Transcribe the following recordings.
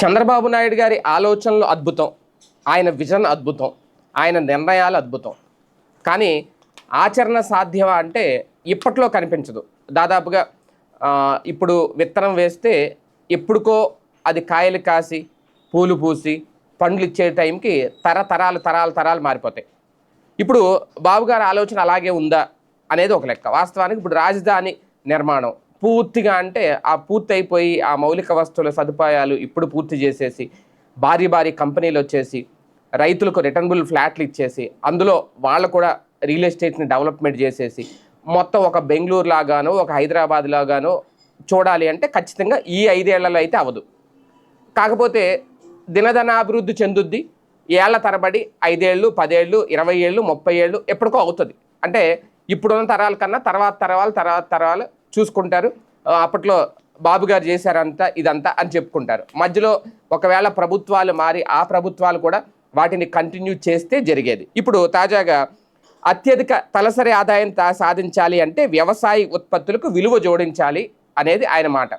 చంద్రబాబు నాయుడు గారి ఆలోచనలు అద్భుతం. ఆయన విజన్ అద్భుతం. ఆయన నిర్ణయాలు అద్భుతం. కానీ ఆచరణ సాధ్యమా అంటే ఇప్పట్లో కనిపించదు. దాదాపుగా ఇప్పుడు విత్తనం వేస్తే ఎప్పుడుకో అది కాయలు కాసి పూలు పూసి పండ్లు ఇచ్చే టైంకి తరతరాలు తరాలు తరాలు మారిపోతాయి. ఇప్పుడు బాబు గారి ఆలోచన అలాగే ఉందా అనేది ఒక లెక్క. వాస్తవానికి ఇప్పుడు రాజధాని నిర్మాణం. పూర్తిగా అంటే ఆ పూర్తి అయిపోయి ఆ మౌలిక వస్తువుల సదుపాయాలు ఇప్పుడు పూర్తి చేసేసి భారీ భారీ కంపెనీలు వచ్చేసి రైతులకు రిటర్నబుల్ ఫ్లాట్లు ఇచ్చేసి అందులో వాళ్ళు కూడా రియల్ ఎస్టేట్ని డెవలప్మెంట్ చేసేసి మొత్తం ఒక బెంగళూరు లాగానో ఒక హైదరాబాద్ లాగానో చూడాలి అంటే ఖచ్చితంగా ఈ ఐదేళ్ళలో అయితే అవదు కాకపోతే దినదనాభివృద్ధి చెందుద్ది ఏళ్ళ తరబడి ఐదేళ్ళు పదేళ్ళు ఇరవై ఏళ్ళు ముప్పై ఏళ్ళు ఎప్పటికో అవుతుంది. అంటే ఇప్పుడున్న తరాల కన్నా తర్వాత తరాలు తర్వాత తరాలు చూసుకుంటారు. అప్పట్లో బాబు గారు చేశారంతా ఇదంతా అని చెప్పుకుంటారు. మధ్యలో ఒకవేళ ప్రభుత్వాలు మారి ఆ ప్రభుత్వాలు కూడా వాటిని కంటిన్యూ చేస్తే జరిగేది. ఇప్పుడు తాజాగా అత్యధిక తలసరి ఆదాయం తా- సాధించాలి అంటే వ్యవసాయ ఉత్పత్తులకు విలువ జోడించాలి అనేది ఆయన మాట.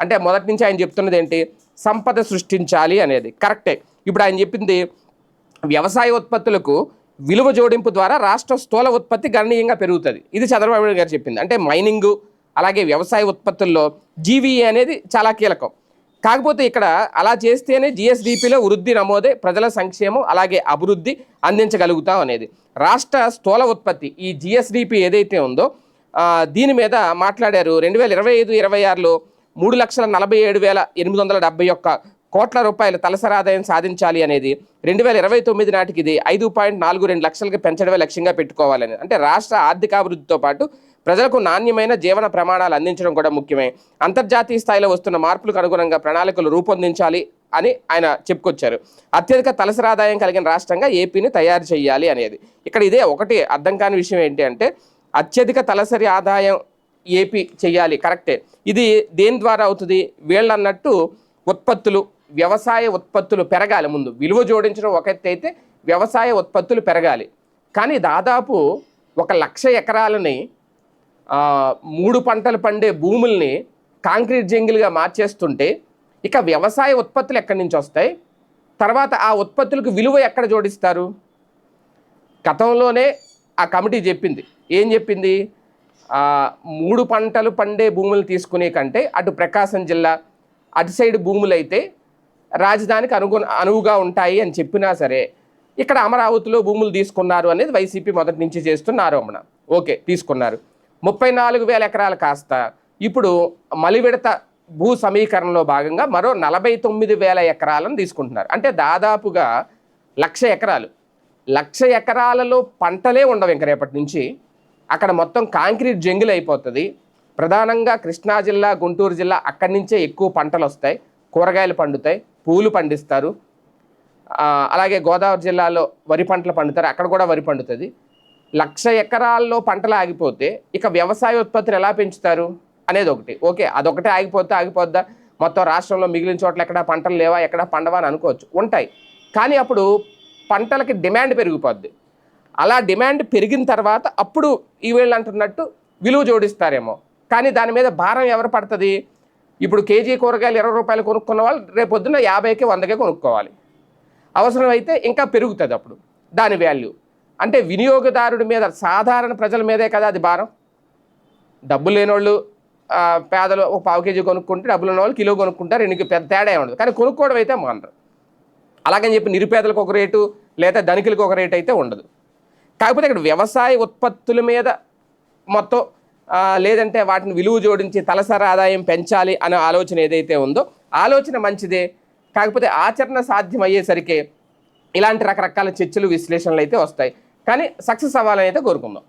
అంటే మొదటి నుంచి ఆయన చెప్తున్నది ఏంటి? సంపద సృష్టించాలి అనేది. కరెక్టే. ఇప్పుడు ఆయన చెప్పింది వ్యవసాయ ఉత్పత్తులకు విలువ జోడింపు ద్వారా రాష్ట్ర స్థూల ఉత్పత్తి గణనీయంగా పెరుగుతుంది. ఇది చంద్రబాబు నాయుడు గారు చెప్పింది. అంటే మైనింగు అలాగే వ్యవసాయ ఉత్పత్తుల్లో జీవీఏ అనేది చాలా కీలకం. కాకపోతే ఇక్కడ అలా చేస్తేనే జిఎస్డిపిలో వృద్ధి నమోదే ప్రజల సంక్షేమం అలాగే అభివృద్ధి అందించగలుగుతాం అనేది. రాష్ట్ర స్థూల ఉత్పత్తి ఈ జిఎస్డిపి ఏదైతే ఉందో దీని మీద మాట్లాడారు రెండు వేల ఇరవై ఐదు ఇరవై ఆరులో మూడు లక్షల నలభై ఏడు వేల ఎనిమిది వందల డెబ్బై ఒక్క కోట్ల రూపాయల తలసరి ఆదాయం సాధించాలి అనేది రెండు వేల ఇరవై తొమ్మిది నాటికి ఇది ఐదు పాయింట్ నాలుగు రెండు లక్షలకి పెంచడమే లక్ష్యంగా పెట్టుకోవాలని. అంటే రాష్ట్ర ఆర్థికాభివృద్ధితో పాటు ప్రజలకు నాణ్యమైన జీవన ప్రమాణాలు అందించడం కూడా ముఖ్యమే. అంతర్జాతీయ స్థాయిలో వస్తున్న మార్పులకు అనుగుణంగా ప్రణాళికలు రూపొందించాలి అని ఆయన చెప్పుకొచ్చారు. అత్యధిక తలసరి ఆదాయం కలిగిన రాష్ట్రంగా ఏపీని తయారు చేయాలి అనేది. ఇక్కడ ఇదే ఒకటి అర్థం కాని విషయం ఏంటి అంటే అత్యధిక తలసరి ఆదాయం ఏపీ చేయాలి కరెక్టే. ఇది దేని ద్వారా అవుతుంది? వీళ్ళన్నట్టు ఉత్పత్తులు వ్యవసాయ ఉత్పత్తులు పెరగాలి ముందు. విలువ జోడించడం ఒక ఎత్తు అయితే వ్యవసాయ ఉత్పత్తులు పెరగాలి. కానీ దాదాపు ఒక లక్ష ఎకరాలని మూడు పంటలు పండే భూముల్ని కాంక్రీట్ జంగిల్గా మార్చేస్తుంటే ఇక వ్యవసాయ ఉత్పత్తులు ఎక్కడి నుంచి వస్తాయి? తర్వాత ఆ ఉత్పత్తులకు విలువ ఎక్కడ జోడిస్తారు? గతంలోనే ఆ కమిటీ చెప్పింది. ఏం చెప్పింది? మూడు పంటలు పండే భూములు తీసుకునే కంటే అటు ప్రకాశం జిల్లా అటు సైడ్ భూములు అయితే రాజధానికి అనుగు అనువుగా ఉంటాయి అని చెప్పినా సరే ఇక్కడ అమరావతిలో భూములు తీసుకున్నారు అనేది వైసీపీ మొదటి నుంచి చేస్తున్న ఆరోపణ. ఓకే తీసుకున్నారు. ముప్పై నాలుగు వేల ఎకరాలు కాస్త. ఇప్పుడు మలివిడత భూ సమీకరణలో భాగంగా మరో నలభై తొమ్మిది వేల ఎకరాలను తీసుకుంటున్నారు. అంటే దాదాపుగా లక్ష ఎకరాలు. లక్ష ఎకరాలలో పంటలే ఉండవు ఇంక రేపటి నుంచి. అక్కడ మొత్తం కాంక్రీట్ జంగిల్ అయిపోతుంది. ప్రధానంగా కృష్ణా జిల్లా గుంటూరు జిల్లా అక్కడి నుంచే ఎక్కువ పంటలు వస్తాయి. కూరగాయలు పండుతాయి పూలు పండిస్తారు. అలాగే గోదావరి జిల్లాలో వరి పంటలు పండుతారు. అక్కడ కూడా వరి పండుతుంది. లక్ష ఎకరాల్లో పంటలు ఆగిపోతే ఇక వ్యవసాయ ఉత్పత్తులు ఎలా పెంచుతారు? అనేది ఒకటి. ఓకే అదొకటే ఆగిపోతే ఆగిపోద్దా? మొత్తం రాష్ట్రంలో మిగిలిన చోట్ల ఎక్కడ పంటలు లేవా? ఎక్కడ పండవా అని అనుకోవచ్చు. ఉంటాయి. కానీ అప్పుడు పంటలకి డిమాండ్ పెరిగిపోద్ది. అలా డిమాండ్ పెరిగిన తర్వాత అప్పుడు ఈ అంటున్నట్టు విలువ జోడిస్తారేమో. కానీ దాని మీద భారం ఎవరు పడుతుంది? ఇప్పుడు కేజీ కూరగాయలు ఇరవై రూపాయలు కొనుక్కున్న వాళ్ళు రేపొద్దున యాభైకి వందకే కొనుక్కోవాలి. అవసరమైతే ఇంకా పెరుగుతుంది అప్పుడు దాని వాల్యూ అంటే వినియోగదారుడి మీద సాధారణ ప్రజల మీదే కదా అది భారం? డబ్బు లేనోళ్ళు పేదలు ఒక పావు కేజీ కొనుక్కుంటే డబ్బులు ఉన్న వాళ్ళు కిలో కొనుక్కుంటారు రెండు పెద్ద తేడా ఉండదు కానీ కొనుక్కోవడం అయితే మానరు. అలాగని చెప్పి నిరుపేదలకు ఒక రేటు లేదా ధనికులకు ఒక రేటు అయితే ఉండదు. కాకపోతే ఇక్కడ వ్యవసాయ ఉత్పత్తుల మీద మొత్తం లేదంటే వాటిని విలువ జోడించి తలసరి ఆదాయం పెంచాలి అనే ఆలోచన ఏదైతే ఉందో ఆలోచన మంచిదే. కాకపోతే ఆచరణ సాధ్యం అయ్యేసరికి ఇలాంటి రకరకాల చర్చలు విశ్లేషణలు అయితే వస్తాయి. కానీ సక్సెస్ అవ్వాలని అయితే కోరుకుందాం.